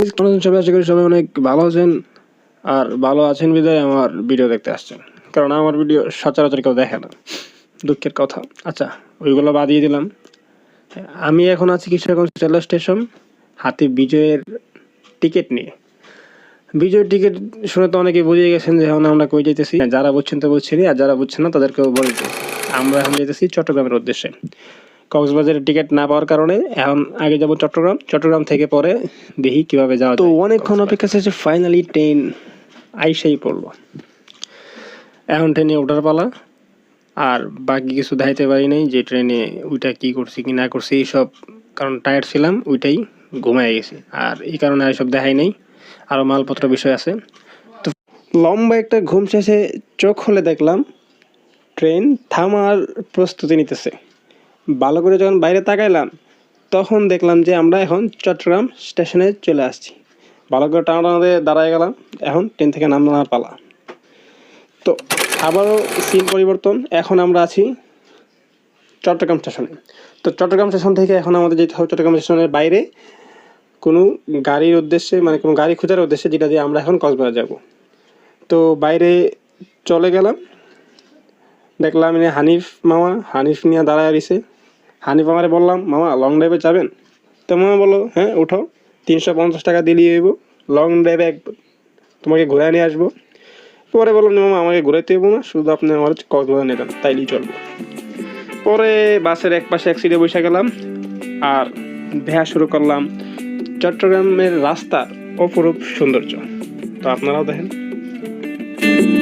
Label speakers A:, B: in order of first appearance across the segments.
A: কেমন আছেন সবাই আশা করি সবাই অনেক ভালো আছেন আর ভালো আছেন বিদায় আমার ভিডিও দেখতে আসছেন। কারণ আমার ভিডিও সচরাচর কেউ দেখে না। দুঃখের কথা। আচ্ছা ওইগুলো বাদিয়ে দিলাম। আমি এখন আছি কিশোরগঞ্জ রেলওয়ে স্টেশন হাতে বিজয়ের টিকিট নিয়ে। বিজয়ের টিকিট শুনে তো অনেকে বুঝিয়ে গেছেন যে এখন আমরা কই যেতেছি যারা বুঝছেন তো বুঝছেনই, আর যারা বুঝছেন না তাদেরকেও বলতে আমরা এখন যেতেছি চট্টগ্রামের উদ্দেশ্যে। কক্সবাজারের টিকিট না পাওয়ার কারণে এখন আগে যাব চট্টগ্রাম। চট্টগ্রাম থেকে পরে দেখি কীভাবে যাওয়া তো অনেকক্ষণ অপেক্ষা শেষে ফাইনালি ট্রেন আইসেই পড়ল এখন ট্রেনে ওঠার পালা আর বাকি কিছু দেখাইতে পারি নাই যে ট্রেনে ওইটা কি করছি কি না করছি এইসব কারণ টায়ার্ড ছিলাম ওইটাই ঘুমায় গেছি। আর এই কারণে আর সব দেখাই নাই আরও মালপত্র বিষয় আছে। তো লম্বা একটা ঘুম শেষে চোখ খুলে দেখলাম ট্রেন থামার প্রস্তুতি নিতেছে। ভালো করে যখন বাইরে তাকাইলাম, তখন দেখলাম যে আমরা এখন চট্টগ্রাম স্টেশনে চলে আসছি। ভালো করে টানা টানাতে দাঁড়ায় গেলাম, এখন ট্রেন থেকে নামার পালা। তো আবারও সিন পরিবর্তন, এখন আমরা আছি চট্টগ্রাম স্টেশনে। তো চট্টগ্রাম স্টেশন থেকে এখন আমাদের যেতে হবে চট্টগ্রাম স্টেশনের বাইরে। কোনো গাড়ির উদ্দেশ্যে মানে কোনো গাড়ি খোঁজার উদ্দেশ্যে যেটা দিয়ে আমরা এখন কক্সবাজার যাব। তো বাইরে চলে গেলাম দেখলাম এনে হানিফ মামা, হানিফ নিয়ে দাঁড়ায় রয়েছে। হানিফ মামারে বললাম, মামা লং ড্রাইভে যাবেন? তো মামা বলল হ্যাঁ উঠো। তিনশো পঞ্চাশ টাকা দিলেই হইব লং ড্রাইভে এক তোমাকে ঘুরায় নিয়ে আসব। পরে বললাম, মামা, আমাকে ঘুরাইতে হইব না, শুধু আপনি আমার কক্সবাজার নিয়ে যান তাইলেই চলবো। পরে বাসের এক পাশে এক সিটে বসে গেলাম আর দেখা শুরু করলাম। চট্টগ্রামের রাস্তার অপরূপ সৌন্দর্য। তো আপনারাও দেখেন।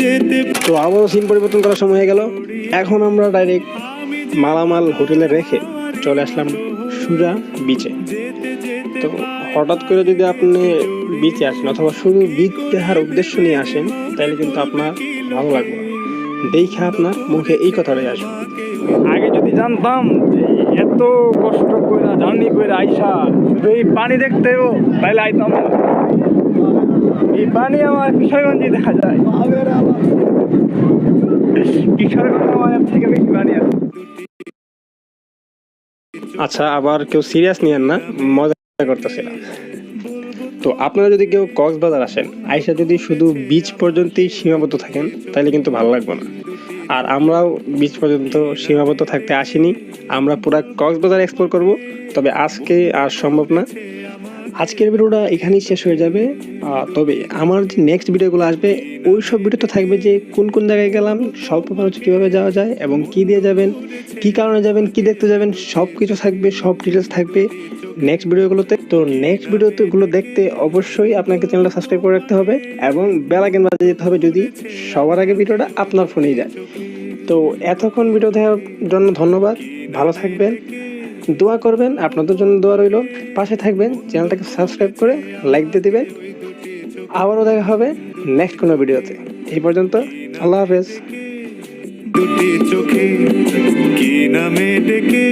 B: যেতে
A: তো আবারও সিন পরিবর্তন করার সময় হয়ে গেল। এখন আমরা ডাইরেক্ট মালামাল হোটেলে রেখে চলে আসলাম সুজা বিচে তো হঠাৎ করে যদি আপনি বিচে আসেন অথবা শুধু বিচ দেখার উদ্দেশ্য নিয়ে আসেন, তাহলে কিন্তু আপনার ভালো লাগবে দেখে আপনার মুখে এই কথাটাই আসবে।
C: আগে যদি জানতাম এত কষ্ট করে জার্নি করে আইসা, শুধু এই পানি দেখতেও তাইলে আইতাম। এই পানি আমার কিশোরগঞ্জে দেখা যায়। কিশোরগঞ্জ আমার থেকে বেশি পানি আছে।
A: আচ্ছা আবার কেউ সিরিয়াস নিয়েন না, মজা করতেছিলাম তো আপনারা যদি কেউ কক্সবাজার আসেন, আইসা যদি শুধু বিচ পর্যন্তই সীমাবদ্ধ থাকেন, তাহলে কিন্তু ভালো লাগবে না। আর আমরাও বিচ পর্যন্ত সীমাবদ্ধ থাকতে আসিনি। আমরা পুরা কক্সবাজার এক্সপ্লোর করব, তবে আজকে আর সম্ভব না। আজকের ভিডিওটা এখানেই শেষ হয়ে যাবে। তবে আমার যে নেক্সট ভিডিওগুলো আসবে ওই সব ভিডিও তো থাকবে যে কোন কোন জায়গায় গেলাম স্বল্প খরচে কীভাবে যাওয়া যায় এবং কি দিয়ে যাবেন, কি কারণে যাবেন, কি দেখতে যাবেন, সব কিছু থাকবে, সব ডিটেলস থাকবে নেক্সট ভিডিওগুলোতে। তো নেক্সট ভিডিওতে গুলো দেখতে অবশ্যই আপনাকে চ্যানেলটা সাবস্ক্রাইব করে রাখতে হবে এবং বেল আইকন বাজিয়ে যেতে হবে যদি সবার আগে ভিডিওটা আপনার ফোনেই যায়। তো এতক্ষণ ভিডিও দেখার জন্য ধন্যবাদ। ভালো থাকবেন। দোয়া করবেন, আপনাদের জন্য দোয়া রইল। পাশে থাকবেন, চ্যানেলটাকে সাবস্ক্রাইব করে লাইক দিয়ে দিবেন। আবারও দেখা হবে নেক্সট কোনো ভিডিওতে। এই পর্যন্ত, আল্লাহ হাফেজ।
B: দুটি চোখে কি নামে ডেকে